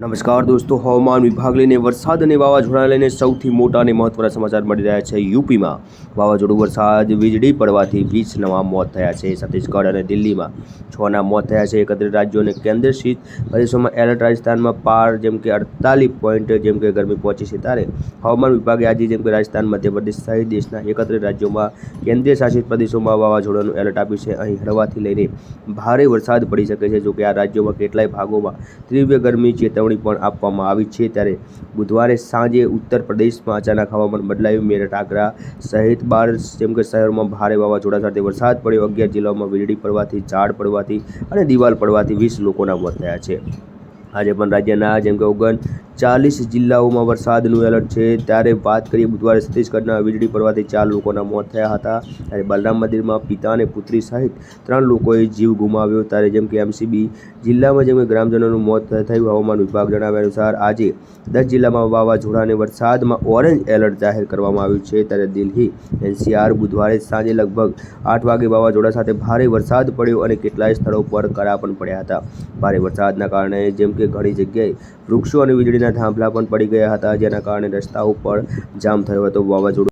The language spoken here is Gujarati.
નમસ્કાર દોસ્તો, હવામાન વિભાગ લઈને વરસાદ અને વાવાઝોડા લઈને સૌથી મોટા અને મહત્વના સમાચાર મળી રહ્યા છે યુપીમાં. વાવાઝોડું વરસાદ વીજળી પડવાથી વીસ નવા મોત થયા છે. છત્તીસગઢ અને દિલ્હીમાં છના મોત થયા છે. એકત્રિત રાજ્યો અને કેન્દ્રશાસિત પ્રદેશોમાં એલર્ટ રાજસ્થાનમાં પાર, જેમ કે અડતાલીસ પોઈન્ટ, જેમ કે ગરમી પહોંચી છે ત્યારે હવામાન વિભાગે આજે જેમ કે રાજસ્થાન, મધ્યપ્રદેશ સહિત દેશના એકત્રિત રાજ્યોમાં કેન્દ્રીય શાસિત પ્રદેશોમાં વાવાઝોડાનું એલર્ટ આપ્યું છે. અહીં હળવાથી લઈને ભારે વરસાદ પડી શકે છે, જોકે આ રાજ્યોમાં કેટલાય ભાગોમાં તીવ્ર ગરમી, ચેતવણી પણ આપવામાં આવી છે. ત્યારે બુધવારે સાંજે ઉત્તર પ્રદેશમાં અચાનક હવામાન બદલાયું. મેરઠ, આગ્રા સહિત બાર જેમ કે શહેરોમાં ભારે વાવાઝોડા સાથે વરસાદ પડ્યો. અગિયાર જિલ્લાઓમાં વીજળી પડવાથી, ઝાડ પડવાથી અને દિવાલ પડવાથી વીસ લોકોના મોત થયા છે. આજે પણ રાજ્યના જેમ કે ઓગણ ચાલીસ જિલ્લાઓમાં વરસાદનું એલર્ટ છે. ત્યારે વાત કરીએ બુધવારે છત્તીસગઢના વીજળી પડવાથી ચાર લોકોના મોત થયા હતા. ત્યારે બલરામ મંદિરમાં પિતા અને પુત્રી સહિત ત્રણ લોકોએ જીવ ગુમાવ્યો. ત્યારે જેમ કે એમસીબી જિલ્લામાં જેમ કે ગ્રામજનોનું મોત થયું હવામાન વિભાગ જણાવ્યા અનુસાર આજે દસ જિલ્લામાં વાવાઝોડાને વરસાદમાં ઓરેન્જ એલર્ટ જાહેર કરવામાં આવ્યું છે. ત્યારે દિલ્હી, એનસીઆર બુધવારે સાંજે લગભગ આઠ વાગે વાવાઝોડા સાથે ભારે વરસાદ પડ્યો અને કેટલાય સ્થળો પર કરા પણ પડ્યા હતા. ભારે વરસાદના કારણે જેમ કે ઘણી જગ્યાએ વૃક્ષો અને વીજળીના થાંભલા પણ પડી ગયા હતા, જેના કારણે રસ્તાઓ પર જામ થયો હતો, વાવાઝોડું